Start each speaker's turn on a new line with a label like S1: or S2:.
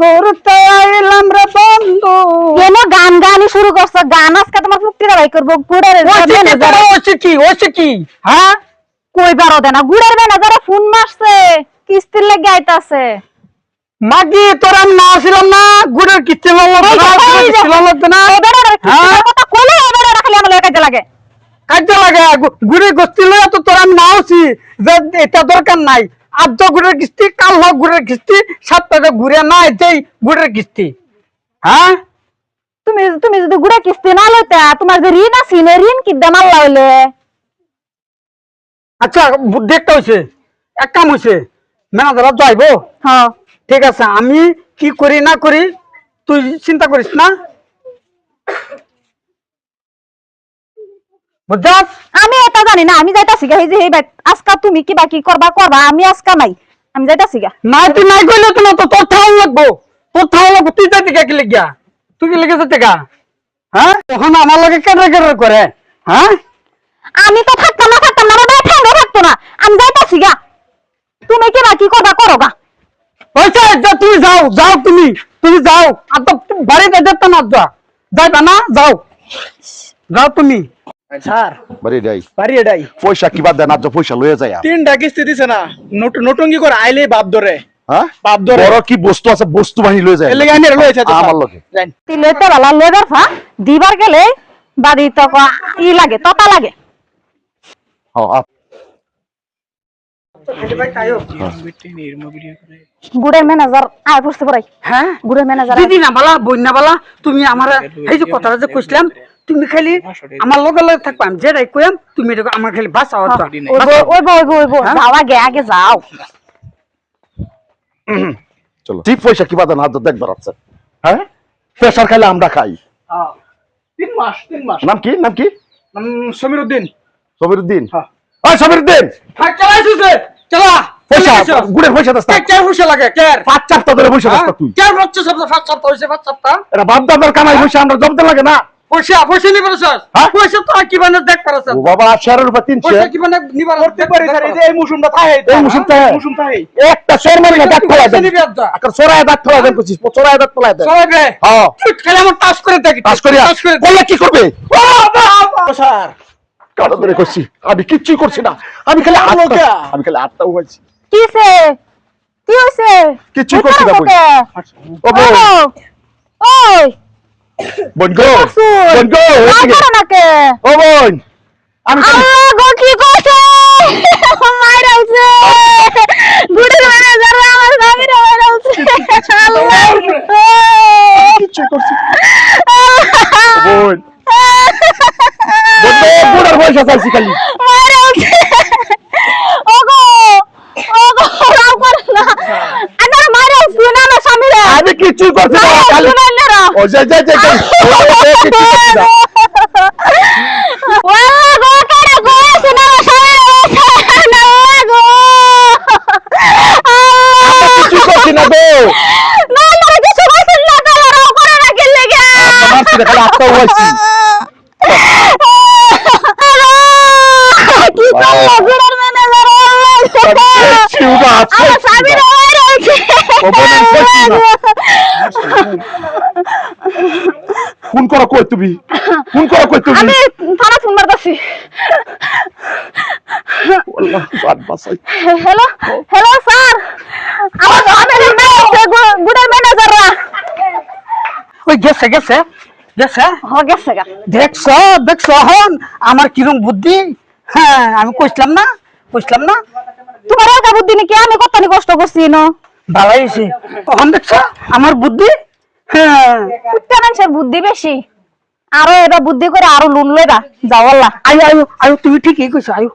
S1: ঘুরতে আইলাম রে বন্ধু।
S2: কেন গান গানি শুরু করছ? গান আজকে তোমার ফুক্তিরা ভাই করব গুড়ের
S1: কি তোরা ওইছে কি হ্যাঁ?
S2: কই বারো দেনা গুড়ের ম্যানেজারে ফোন মারছে কিস্তির লেগে আইতাছে।
S1: মাগি তোরা আমি না আসিলাম না গুড়ের কিস্তি লাগবে না হ্যাঁ?
S2: কথা এবারে রাখলে আমার কাজে লাগে।
S1: কাজে লাগে গুড়ের গোষ্ঠী লইয়া তো তোরা আমি না আসি যে এটা দরকার নাই। তো গুড়ের কিস্তি কাল হোক গুড়ের কিস্তি সাতটাতে ঘুরে না এতেই গুড়ের কিস্তি। হ্যাঁ?
S2: তুমি তুমি যদি গুড়া কিস্তি না লইতা তোমার যে ঋণ আছে ঋণ কি দেমাল লাইলে
S1: আচ্ছা বুদ্ধি একটা হয়েছে এক কাম হয়েছে ম্যানেজার যাইবো?
S2: হ্যাঁ।
S1: ঠিক আছে আমি কি করি না করি তুই চিন্তা করিস না। বুঝছাস
S2: আমি এটা জানি না আমি যাইতাছি গা এই যে এই আজকা তুমি কি বাকি করবা? করবা? আমি আজকা নাই। আমি যাইতাছি গা।
S1: নাই তুই নাই কইলে তো না তো তোর ঠাও লাগবো। তোর ঠাও লাগবো। তুই যাইতে কে কি লিখিয়া তুই কি লিখেছ টেকা হ্যাঁ? তখন আমার লগে কেটে কেটে করে? হ্যাঁ?
S2: আমি তো থাকতাম না থাকতাম না। আমার ঠ্যাঙ্গে থাকতো না। আমি যাইতাছি গা। তুমি কি বাকি করবা? করো গা।
S1: হয়েছে যা তুমি যাও যাও তুমি। তুমি যাও। আর তো বাড়িতে যেতে না যা। যাইবা না? যাও। যাও তুমি।
S3: স্যার
S4: বাড়ি যাই।
S3: বাড়ি এটাই
S4: পয়সা কিবা দেন আজ পয়সা লয়ে যায়
S3: তিনটা কিস্তি দিছে না নটঙ্গি করে আইলে বাপ ধরে।
S4: হ্যাঁ?
S3: বাপ ধরে।
S4: বড় কি বস্তু আছে বস্তু বাহিনী লয়ে যায়
S3: এর লেগে আইনের লয়েছে
S4: আমার লগে।
S2: তিলে তো বালা লেবার ফা দিবার গেলে বাড়ি তো ই লাগে ততা লাগে।
S4: হ্যাঁ আপ-
S2: গুড়ের ম্যানেজার আয় পড়ছে পড়াই
S1: হ্যাঁ?
S2: গুড়ের ম্যানেজার
S1: দিদি না বালা বন্যা বালা তুমি আমার এই যে কথাটা যে কইছিলাম তুমি খালি আমার লগে লগে থাকবা আমি যেটাই কইম তুমি এটা আমার খালি।
S2: ওইব ওইব ওইব ওইব
S1: হ্যাঁ?
S2: যাও আগে আগে যাও।
S4: চলো। ঠিক পয়সা কিবা দেন হাত দেখবার আছে হ্যাঁ? প্রেশার খাইলে আমরা খাই।
S3: হ্যাঁ। তিন মাস তিন মাস।
S4: নাম কি নাম কি?
S3: উম, সমীর উদ্দিন হ্যাঁ।
S4: ওই সবিরুদ্দিন
S1: হ্যাঁ চালাইছিস চলা
S4: পয়সা গুড়ের পয়সা দাস
S1: কে পয়সা লাগে? কে?
S4: পাঁচ চারটা ধরে পয়সা দাস
S1: হ্যাঁ?
S4: তুই।
S1: কে হচ্ছে
S4: এরা বাপ দাদার কামাই পয়সা আমরা জমতে লাগে না।
S1: পয়সা পয়সা নিবার স্যার? পয়সা তো আর কি দেখ পারছ
S4: ও বাবা শেয়ারের উপর তিনশো।
S1: পয়সা কি নিবার
S3: করতে পারি স্যার এই যে এই মুসুমটা থাকে
S4: এই মুসুমটা?
S3: মুসুম থাকে।
S4: একটা চোর মারি না দাঁত ফেলাই দেন।
S1: নিবি
S4: চোরায় দাঁত ফেলাই দেন কইছিস চোরায় দাঁত ফেলাই দেন।
S1: সবাই
S4: হ্যাঁ।
S1: তুই আমার টাচ করে দেখি
S4: কাজ করিয়া।
S1: টাচ করে
S4: বললে কি করবে?
S3: স্যার।
S4: কারও ধরে করছি আমি কিচ্ছুই করছি না। আমি খালি আমি খালি আটটা উঠাইছি
S2: কিসে কি হইছে?
S4: কিচ্ছু করছি না বই। ও বোন
S2: ওই।
S4: বোন গো। বোন গো এদিকে।
S2: করো নাকে।
S4: ও বোন আমি
S2: গো কি করছে? মাইরা হইছে গুড়ের ম্যানেজার আমার স্বামীরা মাইরা হইছে আল্লাহ।
S4: কিচ্ছুই করছি বোন। বোন গো, বুড়ার পয়সা খালি
S2: মাইরা হইছে ওগো ওগো রাও করে না আনার মাইরা হইছে না আমার
S4: কিচ্ছুই করছি না খালি ও যে যে যে ও, কিচ্ছুই করছি না। আমি কিচ্ছুই করছি না গো আপনার মারছি না, খালি আটটা উঠাইছি
S2: কি করল গুড়ের ম্যানেজার আমার স্বামীর রয়েছে
S4: ও বোন, আমি করছি না। ফোন করো কই তুমি? ফোন করো কই তুমি?
S2: আমি থানা ফোন মারতাছি।
S4: আল্লাহ বাদ বাসাই।
S2: Hello hello sir. আমার স্বামীর গুড়ের ম্যানেজাররা।
S1: ওই গেছে গেছে গেছে।
S2: হ গেছে গা।
S1: দেখছ দেখছ হন আমার কিরম বুদ্ধি? হ্যাঁ আমি কইছিলাম না কইছিলাম না।
S2: তোমার একা বুদ্ধি নাকি? আমি কতনি কষ্ট করছি না
S1: ভালো হয়েছে। তখন দেখছ? আমার বুদ্ধি? হ্যাঁ
S2: কুত্তা মানুষের বুদ্ধি বেশি। আরও এটা বুদ্ধি করে আরও লুন লইবা যাওয়াল্লা
S1: আয়ু আয়ু আয়ু, তুমি ঠিকই কইছো, আয়ু।